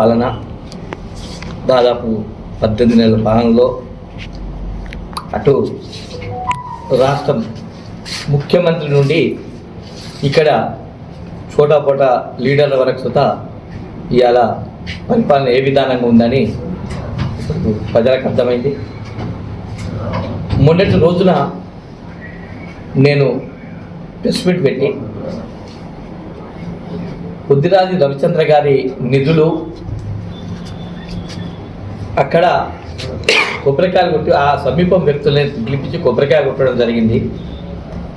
పాలన దాదాపు పద్దెనిమిది నెలల పాలనలో అటు రాష్ట్రం ముఖ్యమంత్రి నుండి ఇక్కడ చోటాపోట లీడర్ల వరకు సుత ఇవాళ పరిపాలన ఏ విధానంగా ఉందని ప్రజలకు అర్థమైంది. మొన్నటి రోజున నేను ప్రెస్ మీట్ పెట్టి బుద్ధిరాజు రవిచంద్ర గారి నిధులు అక్కడ కొబ్బరికాయలు కొట్టి ఆ సమీపం వ్యక్తులని పిలిపించి కొబ్బరికాయ కొట్టడం జరిగింది.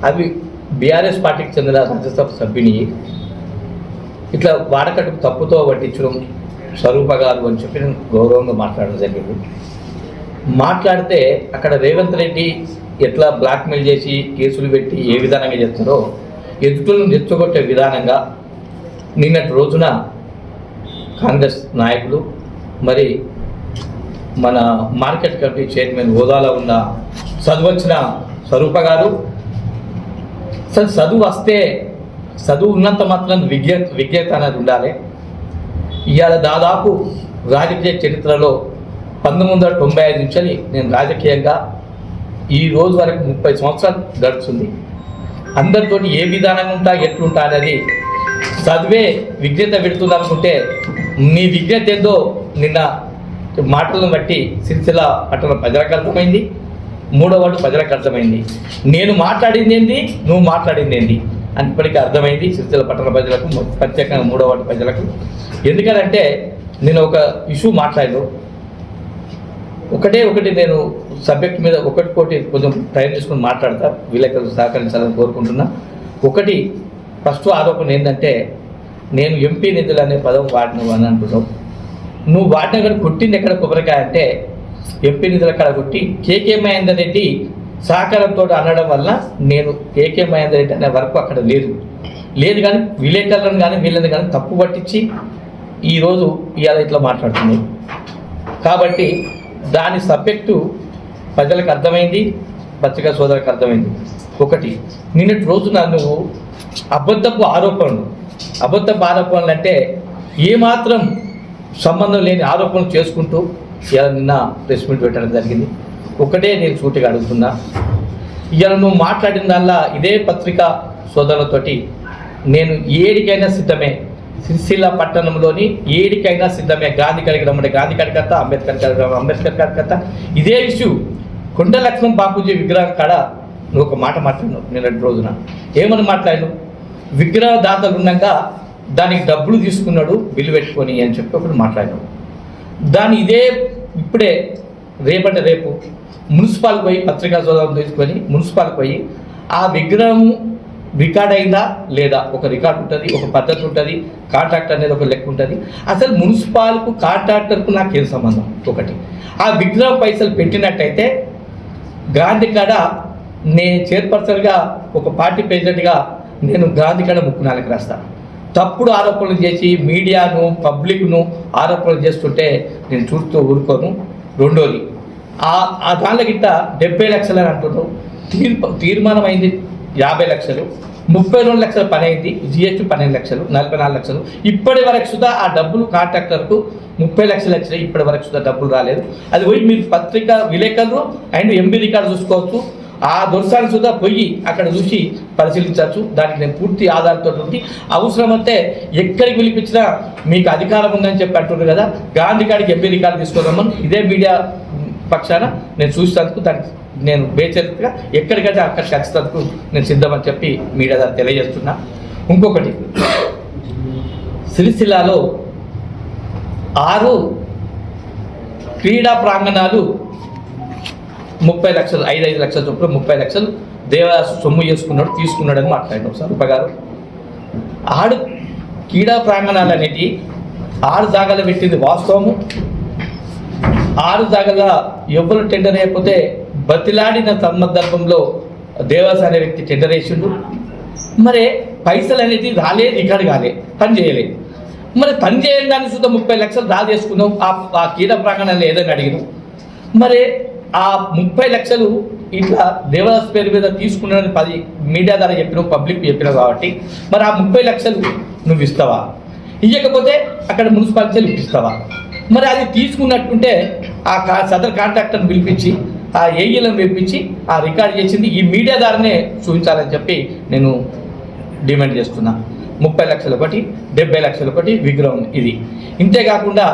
అవి బీఆర్ఎస్ పార్టీకి చెందిన రాజ్యసభ సభ్యుని ఇట్లా వాడకట్టు తప్పుతో పట్టించడం స్వరూప గారు అని చెప్పి నేను గౌరవంగా మాట్లాడడం జరిగింది. మాట్లాడితే అక్కడ రేవంత్ రెడ్డి ఎట్లా బ్లాక్మెయిల్ చేసి కేసులు పెట్టి ఏ విధానంగా చేస్తారో ఎదుగులను రెచ్చగొట్టే విధానంగా నిన్నటి రోజున కాంగ్రెస్ నాయకులు మరి మన మార్కెట్ కమిటీ చైర్మన్ హోదాలో ఉన్న చదువచ్చిన స్వరూప గారు. అసలు చదువు వస్తే చదువు ఉన్నంత మాత్రం విజ్ఞ విజ్ఞత అనేది ఉండాలి. ఇవాళ దాదాపు రాజకీయ చరిత్రలో పంతొమ్మిది వందల తొంభై ఐదు నుంచి నేను రాజకీయంగా ఈ రోజు వరకు ముప్పై సంవత్సరాలు గడుస్తుంది. అందరితో ఏ విధానంగా ఉంటా ఎట్లుంటా అనేది చదివే విజ్ఞత పెడుతుంది అనుకుంటే నీ విజ్ఞత ఏదో నిన్న మాటలను బట్టి సిరిసిల్ల పట్టణ ప్రజలకు అర్థమైంది. మూడో వాడు ప్రజలకు అర్థమైంది. నేను మాట్లాడింది ఏంది? నువ్వు మాట్లాడింది ఏంది? అని ఇప్పటికీ అర్థమైంది సిరిసిల్ల పట్టణ ప్రజలకు ప్రత్యేకంగా మూడో వాటి ప్రజలకు. ఎందుకంటే నేను ఒక ఇష్యూ మాట్లాడు ఒకటే ఒకటి నేను సబ్జెక్ట్ మీద ఒకటి కోటి కొంచెం టైం తీసుకుని మాట్లాడతా. విలేకరులు సహకరించాలని కోరుకుంటున్నా. ఒకటి ఫస్ట్ ఆరోపణ ఏంటంటే నేను ఎంపీ నిధులు అనే పదం వాడినవు అని అంటున్నావు నువ్వు వాటిని అక్కడ కొట్టింది ఎక్కడ కొబ్బరికాయ అంటే ఎంపీ నిధులు అక్కడ కొట్టి కేకే మహేందర్ రెడ్డి సహకారంతో అనడం వల్ల నేను కేకే మహేందర్ రెడ్డి అనే వరకు అక్కడ లేదు. లేదు కానీ విలేకరులను కానీ వీళ్ళని కానీ తప్పు పట్టించి ఈరోజు ఇవాళ ఇట్లా మాట్లాడుతున్నావు కాబట్టి దాని సబ్జెక్టు ప్రజలకు అర్థమైంది పత్రికా సోదరులకు అర్థమైంది. ఒకటి నిన్నటి రోజున నువ్వు అబద్ధపు ఆరోపణలు అబద్ధపు ఆరోపణలు అంటే ఏమాత్రం సంబంధం లేని ఆరోపణలు చేసుకుంటూ ఇలా నిన్న ప్రెస్ మీట్ పెట్టడం జరిగింది. ఒకటే నేను సూటిగా అడుగుతున్నా. ఇవాళ నువ్వు మాట్లాడిన దానిలా ఇదే పత్రికా సోదరులతోటి నేను ఏడికైనా సిద్ధమే. సిరిసిల్ల పట్టణంలోని ఏడికైనా సిద్ధమే. గాంధీ కడిగడం అంటే గాంధీ కాడికి అంబేద్కర్ కడగడం అంబేద్కర్ కాడికి ఇదే ఇష్యూ. కొండ లక్ష్మణ్ బాపూజీ విగ్రహం కాడ నువ్వు ఒక మాట మాట్లాడినావు నిన్నటి రోజున. ఏమని మాట్లాడినావు? విగ్రహదాతలు ఉన్నాక దానికి డబ్బులు తీసుకున్నాడు బిల్లు పెట్టుకొని అని చెప్పి ఒకటి మాట్లాడాడు. దాన్ని ఇదే ఇప్పుడే రేపంటే రేపు మున్సిపాల్ పోయి పత్రికా సోదరం తీసుకొని మున్సిపాల్ పోయి ఆ విగ్రహం రికార్డ్ అయిందా లేదా? ఒక రికార్డ్ ఉంటుంది ఒక పద్ధతి ఉంటుంది కాంట్రాక్ట్ అనేది ఒక లెక్క ఉంటుంది. అసలు మున్సిపాల్కు కాంట్రాక్టర్కు నాకేం సంబంధం? ఒకటి. ఆ విగ్రహం పైసలు పెట్టినట్టయితే గాంధీ కాడ నేను చైర్పర్సన్గా ఒక పార్టీ ప్రెసిడెంట్గా నేను గాంధీ కాడ ముక్కు నాలుగు రాస్తాను తప్పుడు ఆరోపణలు చేసి మీడియాను పబ్లిక్ను ఆరోపణలు చేస్తుంటే నేను చూస్తూ ఊరుకోను. రెండోది ఆ ఆ దానిలో గిట్ట డెబ్బై లక్షలు అని అంటున్నావు తీర్ తీర్మానం అయింది యాభై లక్షలు ముప్పై రెండు లక్షల పని అయింది జిఎస్టీ పన్నెండు లక్షలు నలభై నాలుగు లక్షలు. ఇప్పటి వరకు సుధా ఆ డబ్బులు కాంట్రాక్టర్కు ముప్పై లక్షలు వచ్చినాయి ఇప్పటి వరకు సుధా డబ్బులు రాలేదు. అది పోయి మీరు పత్రిక విలేకరులు అండ్ ఎంబీ రికార్డు చూసుకోవచ్చు. ఆ దొరసాన్ని సుధా పోయి అక్కడ చూసి పరిశీలించవచ్చు. దానికి నేను పూర్తి ఆధారంతో ఉండి అవసరమైతే ఎక్కడికి పిలిపించినా మీకు అధికారం ఉందని చెప్పి అంటున్నారు కదా. గాంధీ కాడికి ఎంపీ రికార్డు తీసుకుందామని ఇదే మీడియా పక్షాన నేను చూసినందుకు దానికి నేను బేచరిగా ఎక్కడికైతే అక్కడ ఖచ్చితంగా నేను సిద్ధమని చెప్పి మీడియా ద్వారా తెలియజేస్తున్నా. ఇంకొకటి సిరిసిల్లాలో ఆరు క్రీడా ప్రాంగణాలు ముప్పై లక్షలు ఐదు ఐదు లక్షల చొప్పున ముప్పై లక్షలు దేవదాసు సొమ్ము చేసుకున్నాడు తీసుకున్నాడని మాట్లాడినాం సార్ ఉపగారు ఆడు క్రీడా ప్రాంగణాలు అనేది ఆరు జాగాలు పెట్టింది వాస్తవము. ఆరు జాగాల ఎవరు టెండర్ అయిపోతే బతిలాడిన సందర్భంలో దేవాస అనే వ్యక్తి టెండర్ వేసిండు మరి పైసలు అనేది రాలేదు ఇక్కడ కాలే పని చేయలేదు మరి పని చేయడానికి దాన్ని సుద్ధ ముప్పై లక్షలు దా చేసుకున్నాం. ఆ క్రీడా ప్రాంగణాలు ఏదైనా అడిగినాం. మరి ఆ ముప్పై లక్షలు ఇట్లా దేవదాస్ పేరు మీద తీసుకున్నాడని పది మీడియా ద్వారా చెప్పినావు పబ్లిక్ చెప్పినావు కాబట్టి మరి ఆ ముప్పై లక్షలు నువ్వు ఇస్తావా? ఇవ్వకపోతే అక్కడ మున్సిపాలిటీలు ఇప్పిస్తావా? మరి అది తీసుకున్నట్టుంటే ఆ కా సదర్ కాంట్రాక్టర్ని పిలిపించి ఆ ఏఈలను పిలిపించి ఆ రికార్డ్ చేసింది ఈ మీడియా ద్వారానే చూపించాలని చెప్పి నేను డిమాండ్ చేస్తున్నా. ముప్పై లక్షలు ఒకటి డెబ్బై లక్షలు ఒకటి విగ్రహం ఇది. ఇంతేకాకుండా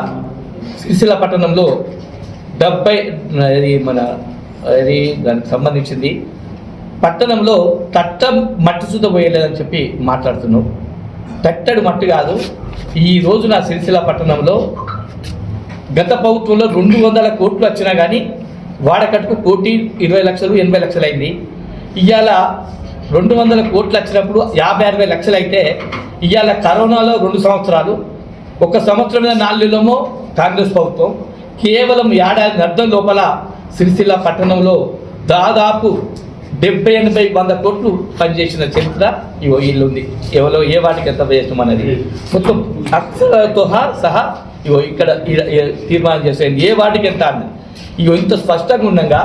సిరిసిల్ల పట్టణంలో డెబ్బై అది మన అది దానికి సంబంధించింది. పట్టణంలో తట్ట మట్టి చూత పోయలేదని చెప్పి మాట్లాడుతున్నావు తట్టడు మట్టి కాదు. ఈ రోజున సిరిసిల్ల పట్టణంలో గత ప్రభుత్వంలో రెండు వందల కోట్లు వచ్చినా కానీ వాడకట్టుకు కోటి ఇరవై లక్షలు ఎనభై లక్షలు అయింది. ఇవాళ రెండు వందల కోట్లు వచ్చినప్పుడు యాభై అరవై లక్షలు అయితే ఇవాళ కరోనాలో రెండు సంవత్సరాలు. ఒక సంవత్సరం మీద నాలుగులోమో కాంగ్రెస్ ప్రభుత్వం. కేవలం ఏడాది అర్థం లోపల సిరిసిల్ల పట్టణంలో దాదాపు డెబ్బై ఎనభై వంద కోట్లు పనిచేసిన చరిత్ర ఇవో ఇల్లు ఉంది ఎవరో ఏ వాటికి ఎంత వేస్తాం అనేది. మొత్తం అక్షరతో సహా ఇగో ఇక్కడ తీర్మానం చేసేది. ఏ వాటికి ఎంత అన్నది. ఇగో ఇంత స్పష్టంగా ఉండగా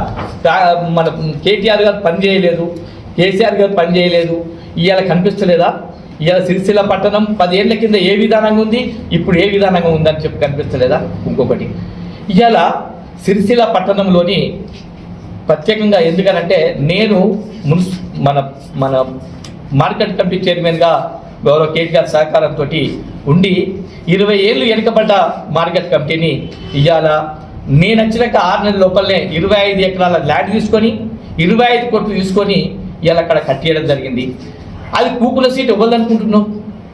మన కేటీఆర్ గారు పనిచేయలేదు కేసీఆర్ గారు పనిచేయలేదు ఇవాళ కనిపిస్తలేదా? ఇవాళ సిరిసిల్ల పట్టణం పదేళ్ళ కింద ఏ విధానంగా ఉంది? ఇప్పుడు ఏ విధానంగా ఉందని చెప్పి కనిపిస్తలేదా? ఇంకొకటి. ఇవాళ సిరిసిల్ల పట్టణంలోని ప్రత్యేకంగా ఎందుకనంటే నేను మున్సి మన మన మార్కెట్ కమిటీ చైర్మన్గా గౌరవ కేటీఆర్ సహకారంతో ఉండి ఇరవై ఏళ్ళు వెనుకబడ్డ మార్కెట్ కమిటీని ఇవాళ నేను వచ్చినాక ఆరు నెలల లోపలనే ఇరవై ఐదు ఎకరాల ల్యాండ్ తీసుకొని ఇరవై ఐదు కోట్లు తీసుకొని ఇవాళ అక్కడ కట్టేయడం జరిగింది. అది కూకుల సీట్ ఇవ్వదనుకుంటున్నాం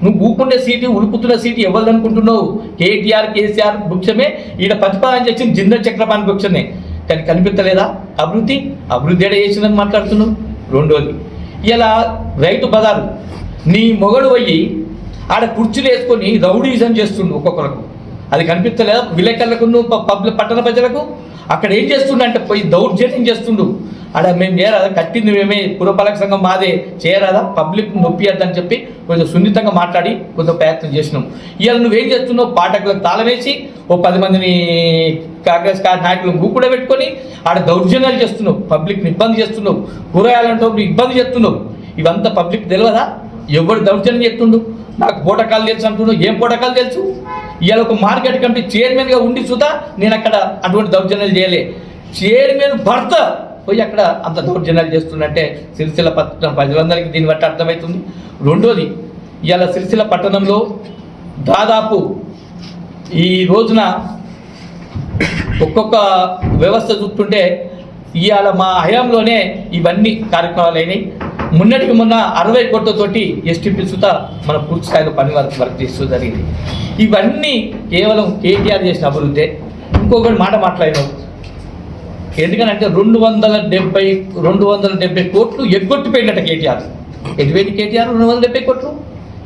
నువ్వు కూకుండే సీటు ఉలుపుతున్న సీటు ఇవ్వదనుకుంటున్నావు కేటీఆర్ కేసీఆర్ వృక్షమే. ఈడ ప్రతిపాదన చేసిన జిందల్ చక్రపాణి వృక్షమే. కానీ కనిపించలేదా? అభివృద్ధి? అభివృద్ధి ఏడ చేసిందని మాట్లాడుతున్నావు? రెండోది ఇలా రైతు బజారు నీ మొగడు పోయి ఆడ కుర్చీలు వేసుకొని రౌడీజం చేస్తుండు ఒక్కొక్కరికి అది కనిపించలేదా? విలేకరులకు పబ్లిక్ పట్టణ ప్రజలకు? అక్కడ ఏం చేస్తుండంటే పోయి దౌర్జన్యం చేస్తుండు. ఆడ మేము చేయరాదా కట్టింది మేమే పురపాలక సంఘం మాదే చేయరాదా? పబ్లిక్ నొప్పియద్దని చెప్పి కొంచెం సున్నితంగా మాట్లాడి కొంచెం ప్రయత్నం చేసినాం. ఇవాళ నువ్వేం చేస్తున్నావు? పాఠకులకు తాళమేసి ఓ పది మందిని కాంగ్రెస్ కా- నాయకులు గూకుడ పెట్టుకొని ఆడ దౌర్జన్యాలు చేస్తున్నావు. పబ్లిక్ని ఇబ్బంది చేస్తున్నావు. కూరగాయలంటూ ఇబ్బంది చేస్తున్నావు. ఇవంతా పబ్లిక్ తెలియదా ఎవరు దౌర్జన్యం చేస్తుండు? నాకు పూటకాలు తెలుసు అంటున్నావు. ఏం పూటకాలు తెలుసు? ఇవాళ ఒక మార్కెట్ కమిటీ చైర్మన్గా ఉండి చూతా నేను అక్కడ అటువంటి దౌర్జన్యాలు చేయలే. చైర్మన్ భర్త పోయి అక్కడ అంత దౌర్జన్యాలు చేస్తున్నట్టే సిరిసిల్ల పట్టణం ప్రజలందరికీ దీన్ని బట్టి అర్థమవుతుంది. రెండోది ఇవాళ సిరిసిల్ల పట్టణంలో దాదాపు ఈ రోజున ఒక్కొక్క వ్యవస్థ చూస్తుంటే ఇవాళ మా హయాంలోనే ఇవన్నీ కార్యక్రమాలు అయినాయి. మున్నటికి మొన్న అరవై కోట్లతోటి ఎస్టీపీ సుత మన పూర్తి స్థాయిలో పని వర్క్ చేస్తూ జరిగింది. ఇవన్నీ కేవలం కేటీఆర్ చేసిన అభివృద్ధి. ఇంకొకటి మాట మాట్లాడినాం. ఎందుకనంటే రెండు వందల డెబ్బై రెండు వందల డెబ్బై కోట్లు ఎగ్గొట్టిపోయినట్ట కేటీఆర్. ఎటువైంది కేటీఆర్? రెండు వందల డెబ్బై కోట్లు.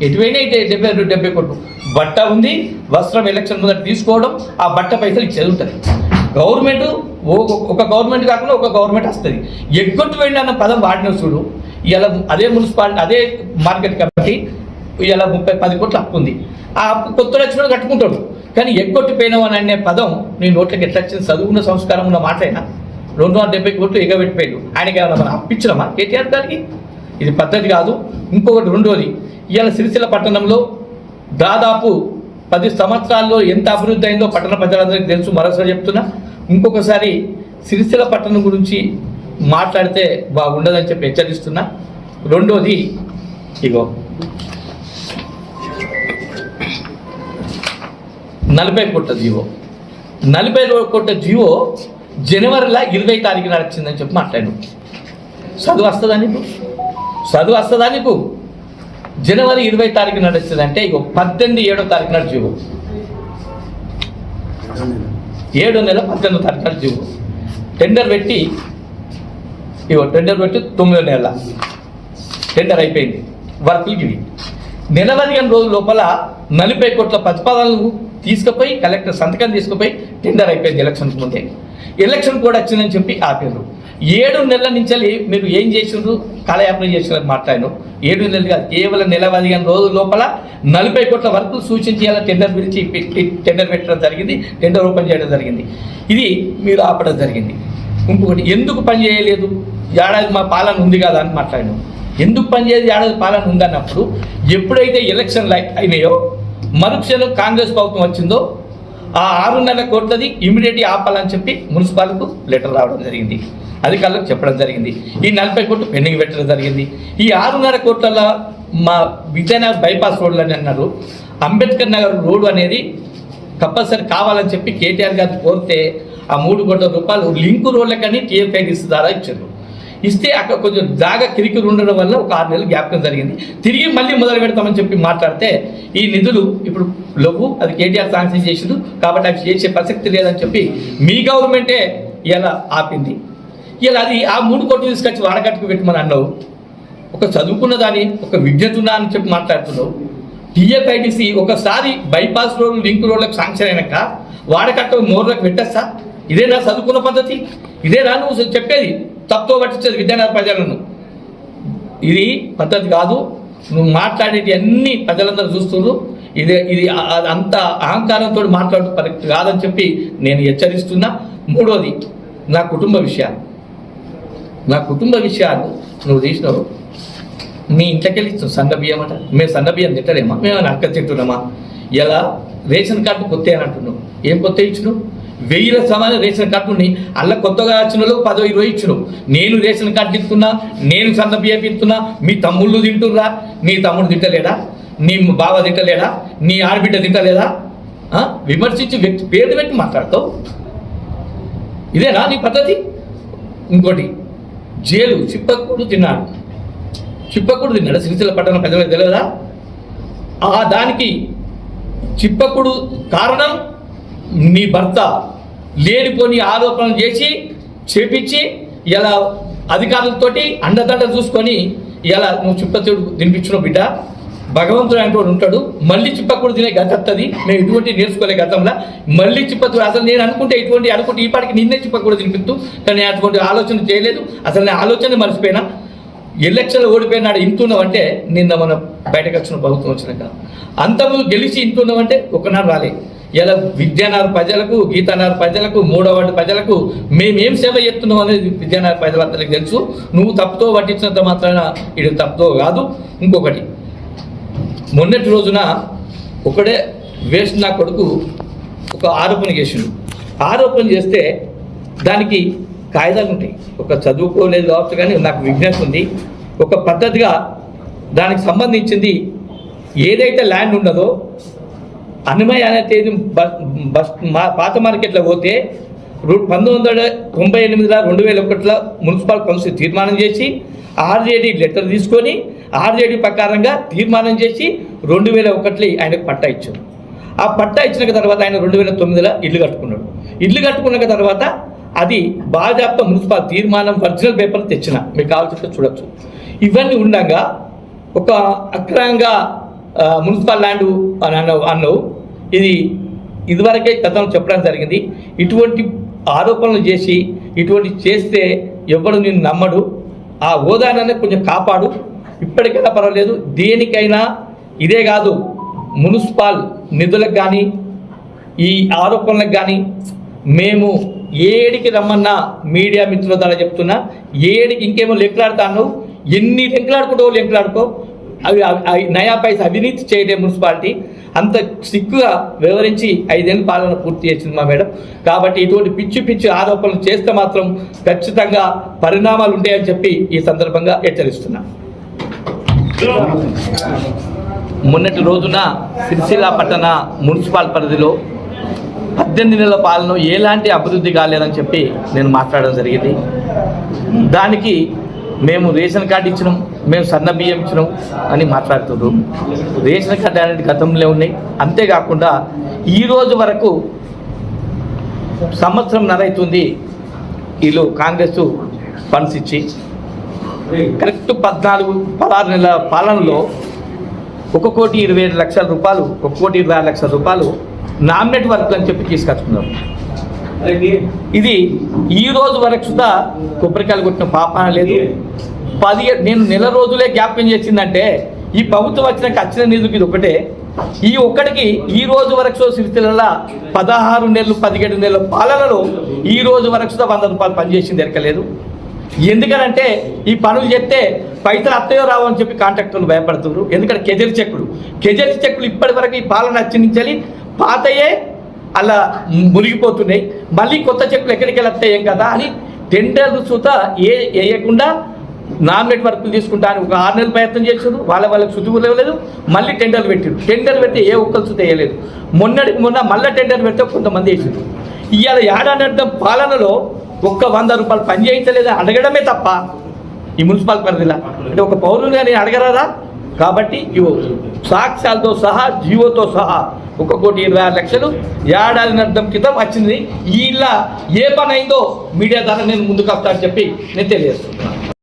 ఎటువైనా అయితే డెబ్బై డెబ్బై కోట్లు. బట్ట ఉంది. వస్త్రం ఎలక్షన్ ముందర తీసుకోవడం ఆ బట్ట పైసలు ఇచ్చేది ఉంటుంది. గవర్నమెంట్ ఒక గవర్నమెంట్ కాకుండా ఒక గవర్నమెంట్ వస్తుంది. ఎగ్గొట్టు వెళ్ళి అన్న పదం వాడిన చూడు. ఇలా అదే మున్సిపాలిటీ అదే మార్కెట్ కాబట్టి ఇలా ముప్పై పది కోట్లు అప్పు ఉంది. ఆ అప్పు కొత్త వచ్చిన కట్టుకుంటాడు. కానీ ఎగ్గొట్టిపోయినావు అని అనే పదం నీ నోట్లకి ఎట్లా వచ్చింది? చదువుకున్న సంస్కారం ఉన్న మాటైనా రెండు వందల డెబ్బై కోట్లు ఎగబెట్టిపోయాడు. ఆయనకి ఏమైనా మనం అప్పించినామా కేటీఆర్ గారికి? ఇది పద్ధతి కాదు. ఇంకొకటి రెండోది ఇవాళ సిరిసిల్ల పట్టణంలో దాదాపు పది సంవత్సరాల్లో ఎంత అభివృద్ధి అయిందో పట్టణ ప్రజలందరికీ తెలుసు. మరోసారి చెప్తున్నా ఇంకొకసారి సిరిసిల్ల పట్టణం గురించి మాట్లాడితే బాగుండదని చెప్పి హెచ్చరిస్తున్నా. రెండోది ఇగో నలభై కోట్ల జీవో. నలభై కోట్ల జీవో జనవరిలో ఇరవై తారీఖు నడిచిందని చెప్పి మాట్లాడు. చదువు వస్తుందా నీకు? చదువు వస్తుందా నీకు? జనవరి ఇరవై తారీఖు నడుస్తుంది అంటే ఇక పద్దెనిమిది ఏడో తారీఖు నాడు జీవో ఏడో నెల పద్దెనిమిదో తారీఖు నాడు జీవో టెండర్ పెట్టి ఇగో టెండర్ పెట్టి తొమ్మిదో నెల టెండర్ అయిపోయింది. వర్కులు ఇవి నెల పదిహేను రోజుల లోపల నలభై కోట్ల ప్రతిపాదనలు తీసుకుపోయి కలెక్టర్ సంతకం తీసుకుపోయి టెండర్ అయిపోయింది ఎలక్షన్కి ముందే. ఎలక్షన్ కూడా వచ్చిందని చెప్పి ఆపారు ఏడు నెలల నుంచి మీరు ఏం చేసిండ్రు? కాలయాపన చేసినారు మాట్లాడాను ఏడు నెలలు కాదు కేవలం నెల పదిహేను రోజుల లోపల నలభై కోట్ల వరకు సూచించేలా టెండర్ పిలిచి పెట్టి టెండర్ పెట్టడం జరిగింది టెండర్ ఓపెన్ చేయడం జరిగింది. ఇది మీరు ఆపడం జరిగింది. ఇంకొకటి ఎందుకు పని చేయలేదు? ఏడాది మా పాలన ఉంది కదా అని మాట్లాడినాం. ఎందుకు పనిచేయదు ఏడాది పాలన ఉందన్నప్పుడు ఎప్పుడైతే ఎలక్షన్ లైక్ అయినాయో మరుక్షణం కాంగ్రెస్ ప్రభుత్వం వచ్చిందో ఆ ఆరున్నర కోట్లది ఇమీడియట్ ఆపాలని చెప్పి మున్సిపాలకు లెటర్ రావడం జరిగింది. అధికారులకు చెప్పడం జరిగింది. ఈ నలభై కోట్లు పెండింగ్ పెట్టడం జరిగింది. ఈ ఆరున్నర కోట్ల మా విజయనగర్ బైపాస్ రోడ్లు అని అన్నారు. అంబేద్కర్ నగర్ రోడ్డు అనేది కంపల్సరీ కావాలని చెప్పి కేటీఆర్ గారు కోరితే ఆ మూడు కోట్ల రూపాయలు లింకు రోడ్లకని టీఎఫ్ఐడిసి ద్వారా ఇచ్చారు. ఇస్తే అక్కడ కొంచెం జాగా కిరికిరి ఉండడం వల్ల ఒక ఆరు నెలలు జ్ఞాపకం జరిగింది. తిరిగి మళ్ళీ మొదలు పెడతామని చెప్పి మాట్లాడితే ఈ నిధులు ఇప్పుడు లోపు అది కేటీఆర్ శాంక్షన్ చేసిండు. కాబట్టి అవి చేసే ప్రసక్తి లేదని చెప్పి మీ గవర్నమెంటే ఇలా ఆపింది. ఇలా అది ఆ మూడు కోట్లు తీసుకొచ్చి వాడకట్టుకు పెట్టమని అన్నావు. ఒక చదువుకున్న దాని ఒక విజ్ఞతున్నా అని చెప్పి మాట్లాడుతున్నావు. టీఎఫ్ఐడిసి ఒకసారి బైపాస్ రోడ్లు లింక్ రోడ్లకు శాంక్షన్ అయినాక వాడకట్ట మోర్లకు పెట్టేస్తా ఇదేనా చదువుకున్న పద్ధతి? ఇదేనా నువ్వు చెప్పేది? తప్పుతో పట్టించేది విద్యానగర ప్రజలను. ఇది పద్ధతి కాదు. నువ్వు మాట్లాడేటి అన్ని ప్రజలందరూ చూస్తున్నారు ఇదే ఇది అంత అహంకారంతో మాట్లాడు కరెక్ట్ కాదని చెప్పి నేను హెచ్చరిస్తున్నా. మూడోది నా కుటుంబ విషయాలు. నా కుటుంబ విషయాలు నువ్వు తీసినావు. మీ ఇంట్లోకెళ్ళి ఇచ్చాం సన్న బియ్యం అంట. మేము సన్న బియ్యం తింటలేమా? మేము అక్క తింటున్నామా? ఇలా రేషన్ కార్డు కొత్త అని అంటున్నావు. ఏం కొత్త ఇచ్చినావు? వెయ్యిల సమానం రేషన్ కార్డు ఉన్నాయి. అలా కొత్తగా వచ్చిన వాళ్ళు పదో ఇరవై ఇచ్చినావు నేను రేషన్ కార్డు ఇస్తున్నా నేను సన్న బియ్యం ఇస్తున్నా మీ తమ్ముళ్ళు తింటుర్రా? నీ తమ్ముడు తింటలేడా? నీ బావ తింటలేడా? నీ ఆడబిడ్డ తింటలేదా? విమర్శించి వ్యక్తి పేరు పెట్టి మాట్లాడతావు? ఇదేనా నీ పద్ధతి? ఇంకోటి జైలు చిప్పకుడు తిన్నాడు. చిప్పకుడు తిన్నాడు. సిరిసిల్ల పట్టణం పెద్ద తెలియదా? ఆ దానికి చిప్పకుడు కారణం నీ భర్త. లేనిపోని ఆరోపణలు చేసి చేపించి ఇలా అధికారులతోటి అండదండ చూసుకొని ఇలా నువ్వు చిప్పతుడు తినిపించిన బిడ్డ. భగవంతుడు అంటే వాడు ఉంటాడు. మళ్ళీ చిప్పకుడు తినే గత వస్తుంది మేము ఇటువంటి నేర్చుకోలే గతంలో. మళ్ళీ చిప్పతుడు అసలు నేను అనుకుంటే ఇటువంటి అనుకుంటే ఈ పాటికి నిన్నే చిప్పకూడదు తినిపిస్తూ కానీ అటువంటి ఆలోచన చేయలేదు. అసలు నేను ఆలోచన మర్చిపోయినా. ఎలక్షన్లు ఓడిపోయినాడు ఇంతున్నావంటే నిన్న మనం బయటకు వచ్చిన ప్రభుత్వం వచ్చినాక. అంతకు గెలిచి ఇంతున్నావంటే ఒకనాడు రాలేదు ఇలా విద్యానగర్ ప్రజలకు గీతానగర్ ప్రజలకు మూడో ప్రజలకు మేమేం సేవ చేస్తున్నాం అనేది విద్యానగర్ ప్రజలందరికీ తెలుసు. నువ్వు తప్పుతో పట్టించినంత మాత్రాన ఇది తప్పుతో కాదు. ఇంకొకటి మొన్నటి రోజున ఒకడే వేస్ట్ నా కొడుకు ఒక ఆరోపణ చేసిండు. ఆరోపణ చేస్తే దానికి కాయిదాలు ఉంటాయి. ఒక చదువుకోలేదు కావచ్చు కానీ నాకు విజ్ఞానం ఉంది. ఒక పద్ధతిగా దానికి సంబంధించింది ఏదైతే ల్యాండ్ ఉన్నదో అనుమయ అనే తేదీ బస్ మా- పాత మార్కెట్లో పోతే పంతొమ్మిది వందల తొంభై ఎనిమిదిలో రెండు వేల ఒకటిలో మున్సిపల్ కౌన్సిల్ తీర్మానం చేసి ఆర్జేడీ లెటర్ తీసుకొని ఆర్జేడీ ప్రకారంగా తీర్మానం చేసి రెండు వేల ఒకటిలో ఆయనకు పట్టా ఇచ్చారు. ఆ పట్టా ఇచ్చిన తర్వాత ఆయన రెండు వేల తొమ్మిదిలో ఇల్లు కట్టుకున్నాడు. ఇల్లు కట్టుకున్న తర్వాత అది బాజాప్త మున్సిపల్ తీర్మానం ఒరిజినల్ పేపర్ తెచ్చిన. మీకు కావాల్సి చూడొచ్చు. ఇవన్నీ ఉండగా ఒక అక్రమంగా మున్సిపల్ ల్యాండ్ అని అన్నావు అన్నావు. ఇది ఇదివరకే గతంలో చెప్పడం జరిగింది. ఇటువంటి ఆరోపణలు చేసి ఇటువంటి చేస్తే ఎవడు నిన్ను నమ్మడు ఆ హోదాననే కొంచెం కాపాడు. ఇప్పటికైనా పర్వాలేదు దేనికైనా ఇదే కాదు మున్సిపల్ నిధులకు కానీ ఈ ఆరోపణలకు కానీ మేము ఏడికి రమ్మన్నా మీడియా మిత్రుల ద్వారా చెప్తున్నా ఏడికి ఇంకేమో లెక్కలాడుతాను ఎన్ని లెక్కలాడుకుంటావో లెక్కలాడుకో అవి అవి- నయా పైస అవినీతి చేయడం మున్సిపాలిటీ. అంత సిక్కుగా వివరించి ఐదేళ్ళ పాలన పూర్తి చేసింది మా మేడం. కాబట్టి ఇటువంటి పిచ్చి పిచ్చి ఆరోపణలు చేస్తే మాత్రం ఖచ్చితంగా పరిణామాలు ఉంటాయని చెప్పి ఈ సందర్భంగా హెచ్చరిస్తున్నా. మొన్నటి రోజున సిరిసిల్ల పట్టణ మున్సిపల్ పరిధిలో పద్దెనిమిది నెలల పాలన ఎలాంటి అభివృద్ధి కాలేదని చెప్పి నేను మాట్లాడడం జరిగింది. దానికి మేము రేషన్ కార్డు ఇచ్చినాం మేము సన్న బియ్యం ఇచ్చినాం అని మాట్లాడుతున్నారు రేషన్ కార్డు అనేది గతంలో ఉన్నాయి. అంతేకాకుండా ఈరోజు వరకు సంవత్సరం నరైతుంది వీళ్ళు కాంగ్రెస్ ఫండ్స్ ఇచ్చి. కరెక్ట్ పద్నాలుగు పదహారు నెలల పాలనలో ఒక కోటి ఇరవై ఏడు లక్షల రూపాయలు ఒక కోటి ఇరవై ఆరు లక్షల రూపాయలు నామినేట్ వర్క్ అని చెప్పి తీసుకొచ్చుకున్నారు. ఇది ఈ రోజు వరకు సుధా కొబ్బరికాయలు కొట్టిన పాపాన లేదు. పది నేను నెల రోజులే జ్ఞాపకం చేసిందంటే ఈ ప్రభుత్వం వచ్చినాక వచ్చిన నిధులకు ఇది ఒకటే. ఈ ఒక్కడికి ఈ రోజు వరకు సో సిరిసిల్ల పదహారు నెలలు పదిహేడు నెలల పాలనలో ఈ రోజు వరకు సుధా వంద రూపాయలు పనిచేసింది ఎరకలేదు. ఎందుకనంటే ఈ పనులు చెప్తే పైసలు అత్తయో రావు అని చెప్పి కాంట్రాక్టర్లు భయపడుతున్నారు. ఎందుకంటే కెజరి చెక్కులు. కెజరి చెక్కులు ఇప్పటి వరకు ఈ పాలన నచ్చించాలి పాతయే అలా మునిగిపోతున్నాయి. మళ్ళీ కొత్త చెప్పులు ఎక్కడికి వెళ్తాయి ఏం కదా అని టెండర్లు చూత ఏ వేయకుండా నామినేట్ వర్కులు తీసుకుంటాను ఒక ఆరు నెలలు ప్రయత్నం చేశారు. వాళ్ళ వాళ్ళకి శుద్ధి లేవలేదు. మళ్ళీ టెండర్లు పెట్టారు. టెండర్ పెడితే ఏ ఒక్కరు శుద్ధి వేయలేదు. మొన్నటికి మొన్న మళ్ళీ టెండర్ పెడితే కొంతమంది వేసారు. ఇవాళ ఏడాది పాలనలో ఒక్క వంద రూపాయలు పని చేయించలేదు అడగడమే తప్ప ఈ మున్సిపల్ పరిధిలో. అంటే ఒక పౌరులు నేను అడగరాదా? కాబట్టి ఇవి సాక్ష్యాలతో సహా జీవోతో సహా ఒక కోటి ఇరవై ఆరు లక్షలు ఏడాది అర్థం క్రితం వచ్చింది. ఈ ఏ పని అయిందో మీడియా ద్వారా నేను ముందుకు వస్తానని చెప్పి నేను తెలియజేస్తున్నాను.